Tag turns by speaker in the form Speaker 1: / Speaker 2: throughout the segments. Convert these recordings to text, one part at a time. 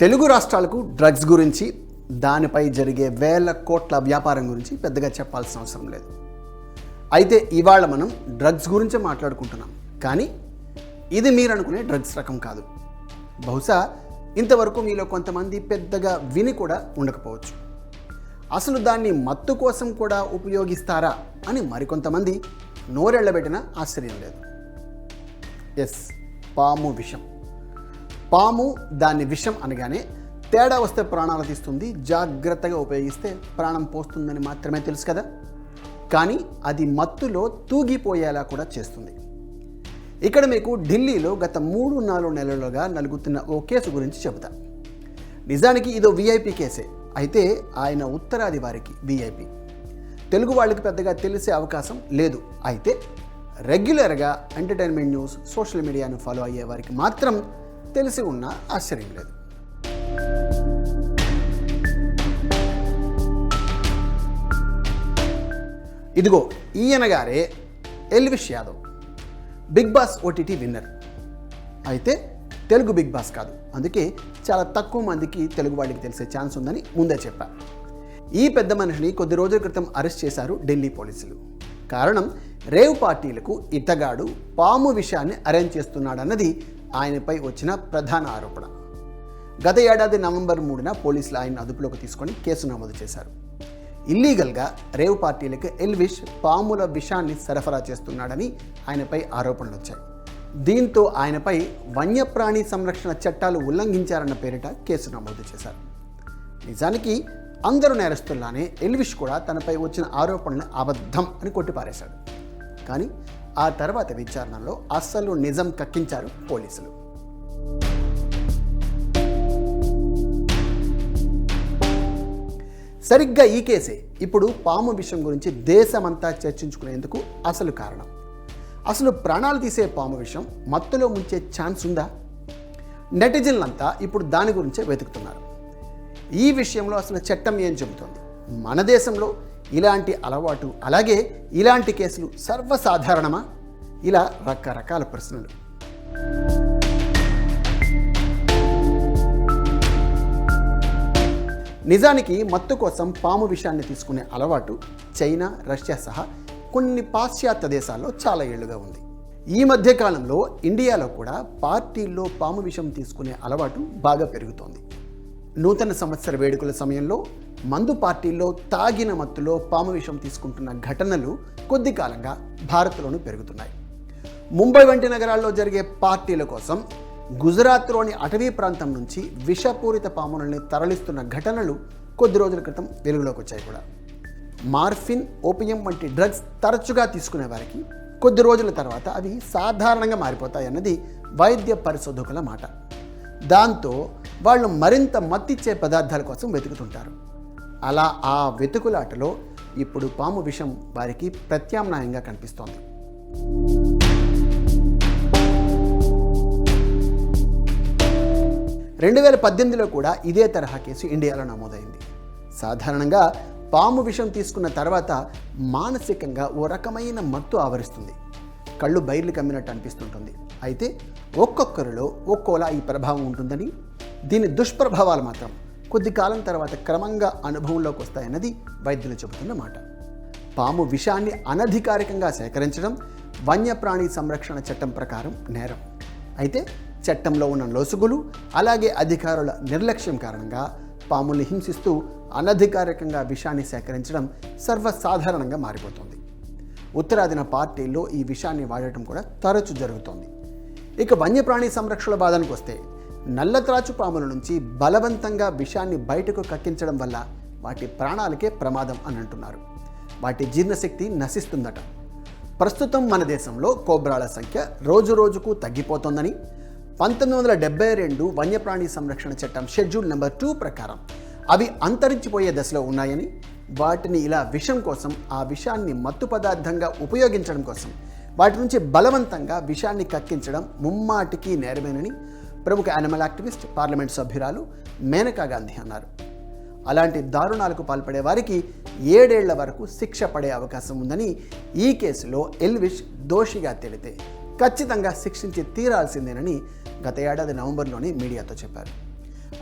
Speaker 1: తెలుగు రాష్ట్రాలకు డ్రగ్స్ గురించి దానిపై జరిగే వేల కోట్ల వ్యాపారం గురించి పెద్దగా చెప్పాల్సిన అవసరం లేదు. అయితే ఇవాళ మనం డ్రగ్స్ గురించే మాట్లాడుకుంటున్నాం. కానీ ఇది మీరు అనుకునే డ్రగ్స్ రకం కాదు. బహుశా ఇంతవరకు మీలో కొంతమంది పెద్దగా విని కూడా ఉండకపోవచ్చు. అసలు దాన్ని మత్తు కోసం కూడా ఉపయోగిస్తారా అని మరికొంతమంది నోరెళ్ళబెట్టిన ఆశ్చర్యం లేదు. ఎస్ పాము విషం. పాము దాని విషం అనగానే తేడా వస్తే ప్రాణాలు తీస్తుంది జాగ్రత్తగా ఉపయోగిస్తే ప్రాణం పోస్తుందని మాత్రమే తెలుసు కదా. కానీ అది మత్తులో తూగిపోయేలా కూడా చేస్తుంది. ఇక్కడ మీకు ఢిల్లీలో గత మూడు నాలుగు నెలలుగా నలుగుతున్న ఓ కేసు గురించి చెబుతా. నిజానికి ఇదో విఐపి కేసే. అయితే ఆయన ఉత్తరాది వారికి విఐపి తెలుగు వాళ్ళకి పెద్దగా తెలిసే అవకాశం లేదు. అయితే రెగ్యులర్గా ఎంటర్టైన్మెంట్ న్యూస్ సోషల్ మీడియాను ఫాలో అయ్యే వారికి మాత్రం తెలిసి ఉన్న ఆశ్చర్యం లేదు. ఇదిగో ఈయన గారే Elvish Yadav. Bigg Boss OTT winner. అయితే తెలుగు బిగ్ బాస్ కాదు. అందుకే చాలా తక్కువ మందికి తెలుగు వాళ్ళకి తెలిసే ఛాన్స్ ఉందని ముందే చెప్పా. ఈ పెద్ద మనిషిని కొద్ది రోజుల క్రితం అరెస్ట్ చేశారు ఢిల్లీ పోలీసులు. కారణం రేవ్ పార్టీలకు ఇతగాడు పాము విషయాన్ని అరేంజ్ చేస్తున్నాడన్నది ఆయనపై వచ్చిన ప్రధాన ఆరోపణ. గత ఏడాది నవంబర్ మూడున పోలీసులు ఆయన అదుపులోకి తీసుకొని కేసు నమోదు చేశారు. ఇల్లీగల్గా రేవ్ పార్టీలకు ఎల్విష్ పాముల విషాన్ని సరఫరా చేస్తున్నాడని ఆయనపై ఆరోపణలు వచ్చాయి. దీంతో ఆయనపై వన్యప్రాణి సంరక్షణ చట్టాలు ఉల్లంఘించారన్న పేరిట కేసు నమోదు చేశారు. నిజానికి అందరూ నేరస్తుల్లానే ఎల్విష్ కూడా తనపై వచ్చిన ఆరోపణలు అబద్ధం అని కొట్టిపారేశాడు. కానీ ఆ తర్వాత విచారణలో అస్సలు నిజం కక్కించారు పోలీసులు. సరిగ్గా ఈ కేసే ఇప్పుడు పాము విషయం గురించి దేశమంతా చర్చించుకునేందుకు అసలు కారణం. అసలు ప్రాణాలు తీసే పాము విషయం మత్తులో ముంచే ఛాన్స్ ఉందా? నెటిజన్లంతా ఇప్పుడు దాని గురించే వెతుకుతున్నారు. ఈ విషయంలో అసలు చట్టం ఏం చెబుతోంది? మన దేశంలో ఇలాంటి అలవాటు అలాగే ఇలాంటి కేసులు సర్వసాధారణమా? ఇలా రకరకాల ప్రశ్నలు. నిజానికి మత్తు కోసం పాము విషాన్ని తీసుకునే అలవాటు చైనా రష్యా సహా కొన్ని పాశ్చాత్య దేశాల్లో చాలా ఏళ్ళుగా ఉంది. ఈ మధ్యకాలంలో ఇండియాలో కూడా పార్టీల్లో పాము విషం తీసుకునే అలవాటు బాగా పెరుగుతోంది. నూతన సంవత్సర వేడుకల సమయంలో మందు పార్టీల్లో తాగిన మత్తులో పాము విషం తీసుకుంటున్న ఘటనలు కొద్ది కాలంగా భారత్లోనూ పెరుగుతున్నాయి. ముంబై వంటి నగరాల్లో జరిగే పార్టీల కోసం గుజరాత్లోని అటవీ ప్రాంతం నుంచి విషపూరిత పాములని తరలిస్తున్న ఘటనలు కొద్ది రోజుల క్రితం వెలుగులోకి వచ్చాయి కూడా. మార్ఫిన్ ఓపియం వంటి డ్రగ్స్ తరచుగా తీసుకునే వారికి కొద్ది రోజుల తర్వాత అవి సాధారణంగా మారిపోతాయన్నది వైద్య పరిశోధకుల మాట. దాంతో వాళ్ళు మరింత మత్తిచ్చే పదార్థాల కోసం వెతుకుతుంటారు. అలా ఆ వెతుకులాటలో ఇప్పుడు పాము విషం వారికి ప్రత్యామ్నాయంగా కనిపిస్తోంది. రెండు వేల పద్దెనిమిదిలో కూడా ఇదే తరహా కేసు ఇండియాలో నమోదైంది. సాధారణంగా పాము విషం తీసుకున్న తర్వాత మానసికంగా ఓ రకమైన మత్తు ఆవరిస్తుంది. కళ్ళు బయర్లు కమ్మినట్టు అనిపిస్తుంటుంది. అయితే ఒక్కొక్కరిలో ఒక్కోలా ఈ ప్రభావం ఉంటుందని దీని దుష్ప్రభావాలు మాత్రం కొద్ది కాలం తర్వాత క్రమంగా అనుభవంలోకి వస్తాయన్నది వైద్యులు చెబుతున్న మాట. పాము విషాన్ని అనధికారికంగా సేకరించడం వన్యప్రాణి సంరక్షణ చట్టం ప్రకారం నేరం. అయితే చట్టంలో ఉన్న లోసుగులు అలాగే అధికారుల నిర్లక్ష్యం కారణంగా పాముల్ని హింసిస్తూ అనధికారికంగా విషాన్ని సేకరించడం సర్వసాధారణంగా మారిపోతుంది. ఉత్తరాదిన పార్టీల్లో ఈ విషాన్ని వాడటం కూడా తరచు జరుగుతోంది. ఇక వన్యప్రాణి సంరక్షణ బాధనకు వస్తే నల్లత్రాచు పాముల నుంచి బలవంతంగా విషాన్ని బయటకు కక్కించడం వల్ల వాటి ప్రాణాలకే ప్రమాదం అని అంటున్నారు. వాటి జీర్ణశక్తి నశిస్తుందట. ప్రస్తుతం మన దేశంలో కోబ్రాల సంఖ్య రోజు రోజుకు తగ్గిపోతోందని పంతొమ్మిది వందల డెబ్బై రెండు వన్యప్రాణి సంరక్షణ చట్టం షెడ్యూల్ నెంబర్ టూ ప్రకారం అవి అంతరించిపోయే దశలో ఉన్నాయని వాటిని ఇలా విషం కోసం ఆ విషాన్ని మత్తు పదార్థంగా ఉపయోగించడం కోసం వాటి నుంచి బలవంతంగా విషాన్ని కక్కించడం ముమ్మాటికి నేరమేనని ప్రముఖ యానిమల్ యాక్టివిస్ట్ పార్లమెంట్ సభ్యురాలు మేనకా గాంధీ అన్నారు. అలాంటి దారుణాలకు పాల్పడే వారికి ఏడేళ్ళ వరకు శిక్ష పడే అవకాశం ఉందని ఈ కేసులో ఎల్విష్ దోషిగా తేలితే ఖచ్చితంగా శిక్షించి తీరాల్సిందేనని గత ఏడాది నవంబర్లోనే మీడియాతో చెప్పారు.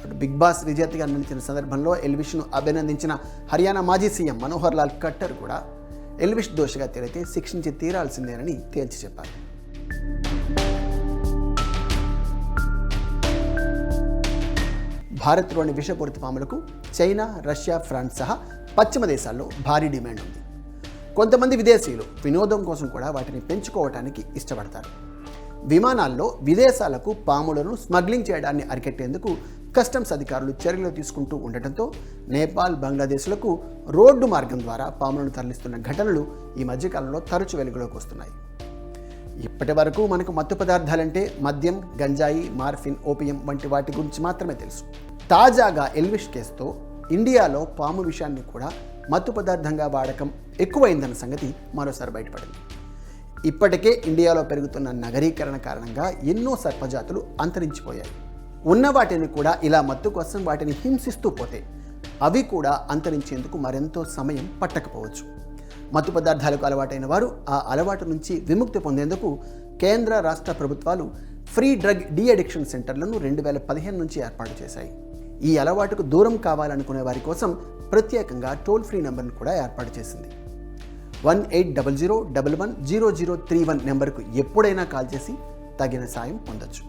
Speaker 1: అటు బిగ్ బాస్ విజేతగా నిలిచిన సందర్భంలో ఎల్విష్ను అభినందించిన హర్యానా మాజీ సీఎం మనోహర్ లాల్ ఖట్టర్ కూడా ఎల్విష్ దోషగా తేలితే శిక్షించి తీరాల్సిందేనని తేల్చి చెప్పారు. భారత్లోని విషపూరిత పాములకు చైనా రష్యా ఫ్రాన్స్ సహా పశ్చిమ దేశాల్లో భారీ డిమాండ్ ఉంది. కొంతమంది విదేశీయులు వినోదం కోసం కూడా వాటిని పెంచుకోవటానికి ఇష్టపడతారు. విమానాల్లో విదేశాలకు పాములను స్మగ్లింగ్ చేయడాన్ని అరికెట్టేందుకు కస్టమ్స్ అధికారులు చర్యలు తీసుకుంటూ ఉండటంతో నేపాల్ బంగ్లాదేశ్లకు రోడ్డు మార్గం ద్వారా పాములను తరలిస్తున్న ఘటనలు ఈ మధ్యకాలంలో తరచు వెలుగులోకి వస్తున్నాయి. ఇప్పటి వరకు మనకు మత్తు పదార్థాలంటే మద్యం గంజాయి మార్ఫిన్ ఓపియం వంటి వాటి గురించి మాత్రమే తెలుసు. తాజాగా ఎల్విష్ కేసుతో ఇండియాలో పాము విషయాన్ని కూడా మత్తు పదార్థంగా వాడకం ఎక్కువైందన్న సంగతి మరోసారి బయటపడింది. ఇప్పటికే ఇండియాలో పెరుగుతున్న నగరీకరణ కారణంగా ఎన్నో సర్పజాతులు అంతరించిపోయాయి. ఉన్న వాటిని కూడా ఇలా మత్తు కోసం వాటిని హింసిస్తూ పోతే అవి కూడా అంతరించేందుకు మరెంతో సమయం పట్టకపోవచ్చు. మత్తు పదార్థాలకు అలవాటైన వారు ఆ అలవాటు నుంచి విముక్తి పొందేందుకు కేంద్ర రాష్ట్ర ప్రభుత్వాలు ఫ్రీ డ్రగ్ డీ అడిక్షన్ సెంటర్లను రెండు వేల పదిహేను నుంచి ఏర్పాటు చేశాయి. ఈ అలవాటుకు దూరం కావాలనుకునే వారి కోసం ప్రత్యేకంగా టోల్ ఫ్రీ నెంబర్ను కూడా ఏర్పాటు చేసింది. One eight double zero double one zero zero three one నెంబర్కు ఎప్పుడైనా కాల్ చేసి తగిన సాయం పొందొచ్చు.